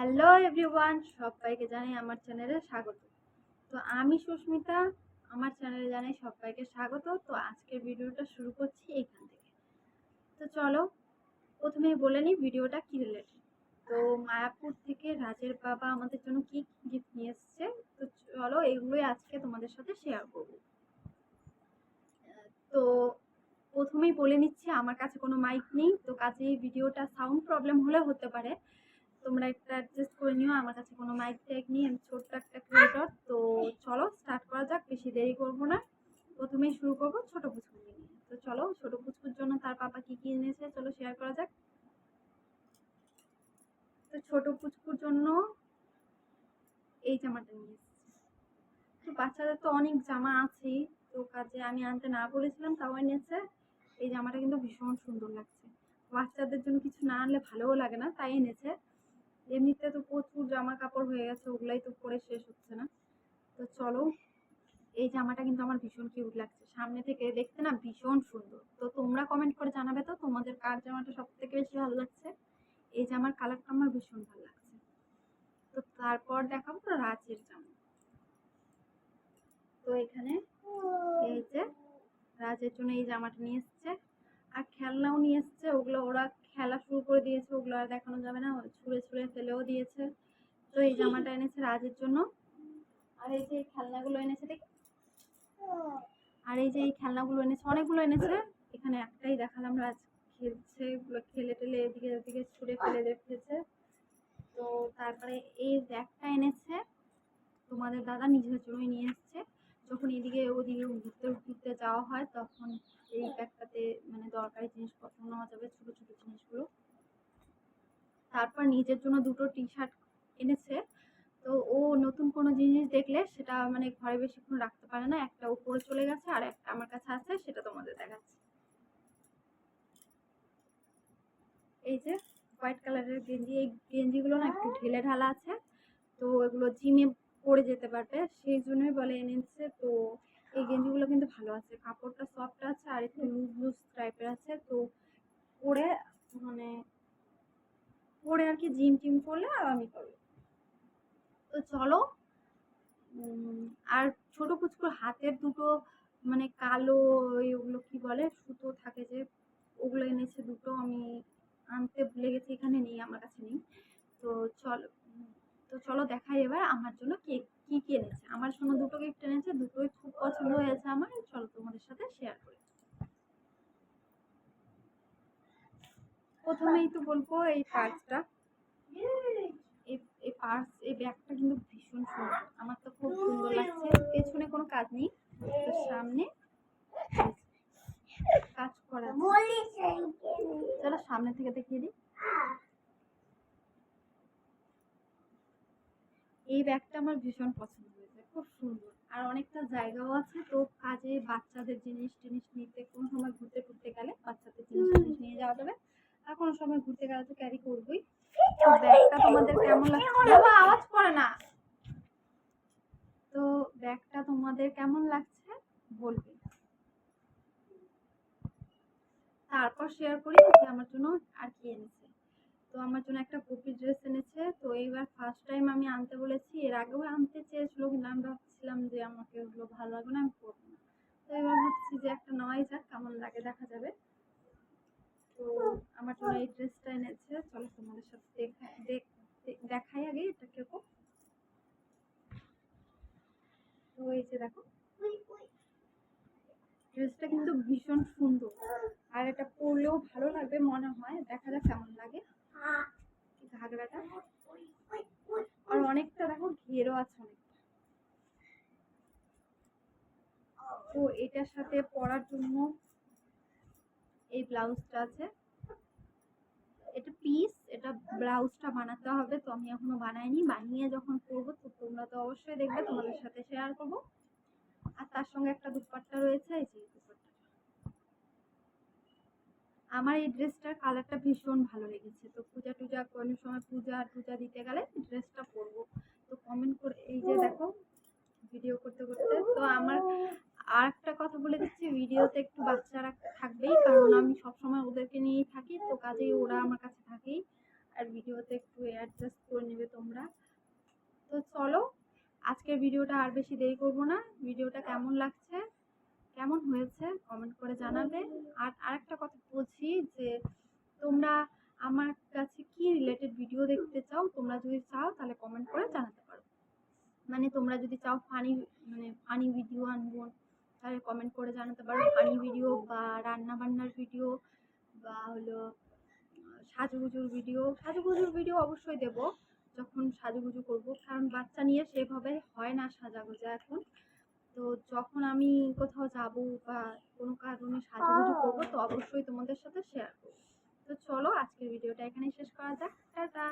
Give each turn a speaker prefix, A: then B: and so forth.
A: Hello everyone, সবাইকে জানাই আমার চ্যানেলে স্বাগত। তো আমি সুস্মিতা, আমার চ্যানেলে জানাই সবাইকে স্বাগত। তো আজকের ভিডিওটা শুরু করছি এখান থেকে। তো চলো, প্রথমেই বলে নিই ভিডিওটা কি রিলেটেড তো মায়াপুর থেকে রাজের বাবা আমাদের জন্য কি গিফট নিয়ে এসছে? তো চলো এগুলোই আজকে তোমাদের সাথে শেয়ার করব। তো প্রথমেই বলে নিচ্ছি, আমার কাছে কোনো মাইক নেই। তো কাজেই ভিডিওটা সাউন্ড প্রবলেম হলে হতে পারে। তোমরা একটা অ্যাডজাস্ট করে নিও। আমার কাছে কোনো মাইক টাইক নেই, আমি ছোট্ট একটা ক্রিয়েটর তো চলো স্টার্ট করা যাক, বেশি দেরি করব না। প্রথমেই শুরু করব ছোট পুচকুর নিয়ে। তো চলো, ছোট পুচকুর জন্য তার পাপা কি কি এনেছে, চলো শেয়ার করা যাক। তো ছোট পুচকুর জন্য এই জামাটা নিয়ে তো বাচ্চাদের তো অনেক জামা আছেই, তো কাজে আমি আনতে না বলেছিলাম, তাও এনেছে। এই জামাটা কিন্তু ভীষণ সুন্দর লাগছে। বাচ্চাদের জন্য কিছু না আনলে ভালোও লাগে না, তাই এনেছে। এমনিতে তো প্রচুর জামা কাপড় হয়ে গেছে, ওগুলাই তো পরে শেষ হচ্ছে না। তো চলো, এই জামাটা কিন্তু আমার ভীষণ কিউট লাগছে। সামনে থেকে দেখতে না ভীষণ সুন্দর। তো তোমরা কমেন্ট করে জানাবে তো তোমাদের কার জামাটা সব থেকে বেশি ভালো লাগছে? এই জামার কালারটা আমার ভীষণ ভালো লাগছে। তো তারপর দেখাবো তো রাজের জামা। তো এখানে এই যে রাজের জন্য এই জামাটা নিয়ে এসছে। আর খেলনাও নিয়ে এসছে, ওগুলো ওরা খেলা শুরু করে দিয়েছে, ওগুলো আর দেখানো যাবে না ছুঁড়ে ছুঁড়ে ফেলেও দিয়েছে। তো এই জামাটা এনেছে রাজের জন্য। আর এই যে খেলনাগুলো এনেছে, দেখ। আর এই যে এই খেলনাগুলো এনেছে, অনেকগুলো এনেছে। এখানে একটাই দেখালাম, রাজ খেলছে ওগুলো খেলে টেলে এদিকে ওদিকে ছুঁড়ে ফেলে রেখেছে তো তারপরে এই ব্যাগটা এনেছে, তোমাদের দাদা নিজের জন্যই নিয়ে এসছে। যখন এদিকে ওদিকে ঘুরতে ঘুরতে যাওয়া হয়, তখন এই ব্যাগটাতে মানে দরকারি জিনিসপত্র নেওয়া যাবে, ছোটো ছোটো জিনিসগুলো। তারপর নিজের জন্য দুটো টি শার্ট এনেছে। তো ও নতুন কোনো জিনিস দেখলে সেটা মানে ঘরে বেশিক্ষণ রাখতে পারে না। একটা উপরে চলে গেছে আর একটা আমার কাছে আছে, সেটা তোমাদের দেখাচ্ছি। এই যে হোয়াইট কালারের গেঞ্জি, এই গেঞ্জিগুলো না একটু ঢিলে ঢালা আছে। তো এগুলো জিমে পরে যেতে পারবে। সেই জন্যই বলে এনেছে। তো এই গেঞ্জিগুলো কিন্তু ভালো আছে। কাপড়টা সফট আছে আর একটু লুজ লুজ টাইপের আছে। তো পরে মানে পরে আর কি জিম টিম করলে আমি করব। তো চলো আর ছোট পুচকুর হাতের দুটো মানে কালো ওগুলো কি বলে, সুতো থাকে যে, ওগুলো এনেছে দুটো। আমি আনতে ভুলে গেছি, এখানে নেই, আমার কাছে নেই। তো চলো। তো চলো দেখাই এবার আমার জন্য কে, কি কি এনেছে। আমার জন্য দুটো কেক এনেছে, দুটোই খুব পছন্দ হয়েছে আমার। চলো তোমাদের সাথে শেয়ার করি। প্রথমেই তো বলব এই পার্সটা এই পার্স এই ব্যাগটা কিন্তু ভীষণ সুন্দর আমার তো খুব সুন্দর লাগছে পেছনে কোনো কাজ নেই তো সামনে কাজ করা আছে। চলো সামনে থেকে দেখিয়ে দিই এই ব্যাগটা আমার ভীষণ পছন্দ হয়েছে খুব সুন্দর। আর অনেকটা জায়গাও আছে তো কাজে বাচ্চাদের জিনিস টিনিস নিতে কোনো সময় ঘুরতে ঘুরতে গেলে বাচ্চাদের জিনিস টিনিস নিয়ে যাওয়া যাবে। আর কোনো সময় ঘুরতে গেলে তো ক্যারি করবোই। তো ব্যাগটা তোমাদের কেমন লাগছে? আওয়াজ করে না। তো ব্যাগটা তোমাদের কেমন লাগছে বলবে। তারপর শেয়ার করি আমার জন্য আর কি এনেছে। তো আমার জন্য একটা কপি ড্রেস এনেছে। তো এইবার ফার্স্ট টাইম আমি আনতে বলেছি, এর আগেও আনতে চেয়েছিল, কিন্তু আমি ভাবছিলাম যে আমাকে ওগুলো ভালো লাগবে না, আমি করব না। তো এবার ভাবছি যে একটা নেওয়াই যাক, কেমন লাগে দেখা যাবে। তো আমার জন্য এই ড্রেসটা এনেছে। চলো তোমাদের সাথে দেখ- দেখাই আগে এটা কীরকম। তো এই যে দেখো। ড্রেসটা কিন্তু ভীষণ সুন্দর। আর এটা পরলেও ভালো লাগবে, মনে হয়। দেখা যাক কেমন লাগে। এই ঘাগরাটা আর অনেকটা দেখো ঘেরও আছে অনেকটা। তো এটার সাথে পরার জন্য এই ব্লাউজটা আছে। এটা পিস এটা ব্লাউজটা বানাতে হবে, তো আমি এখনও বানাইনি। বানিয়ে যখন করব, তো তোমরা তো অবশ্যই দেখবে, তোমাদের সাথে শেয়ার করব। আর তার সঙ্গে একটা দুপাট্টা রয়েছে, এই যে আমার এই ড্রেসটার কালারটা ভীষণ ভালো লেগেছে। তো পূজা টুজা কোনো সময় পূজা টুজা দিতে গেলে ড্রেসটা পরবো। তো কমেন্ট করে এই যে দেখো ভিডিও করতে করতে। তো আমার আর একটা কথা বলে দিচ্ছি ভিডিওতে একটু বাচ্চারা থাকবেই, কারণ আমি সবসময় ওদেরকে নিয়েই থাকি, তো কাজেই ওরা আমার কাছে থাকেই। আর ভিডিওতে একটু অ্যাডজাস্ট করে নেবে তোমরা। তো চলো, আজকের ভিডিওটা আর বেশি দেরি করব না। ভিডিওটা কেমন লাগছে? কেমন হয়েছে কমেন্ট করে জানাবে। আর আরেকটা কথা বলছি যে, তোমরা আমার কাছে কি রিলেটেড ভিডিও দেখতে চাও, তোমরা যদি চাও তাহলে কমেন্ট করে জানাতে পারো। মানে তোমরা যদি চাও ফানি মানে ফানি ভিডিও আনব, তাহলে কমেন্ট করে জানাতে পারো। ফানি ভিডিও বা রান্না বান্নার ভিডিও বা হলো, সাজুগুজুর ভিডিও সাজুগুজুর ভিডিও অবশ্যই দেব, যখন সাজুগুজু করব। কারণ বাচ্চা নিয়ে সেভাবে হয় না সাজাগোজা এখন। তো যখন আমি কোথাও যাব বা কোনো কারণে সাজুগুজু করব তো অবশ্যই তোমাদের সাথে শেয়ার করব। তো চলো আজকের ভিডিওটা এখানেই শেষ করা যাক। টাটা!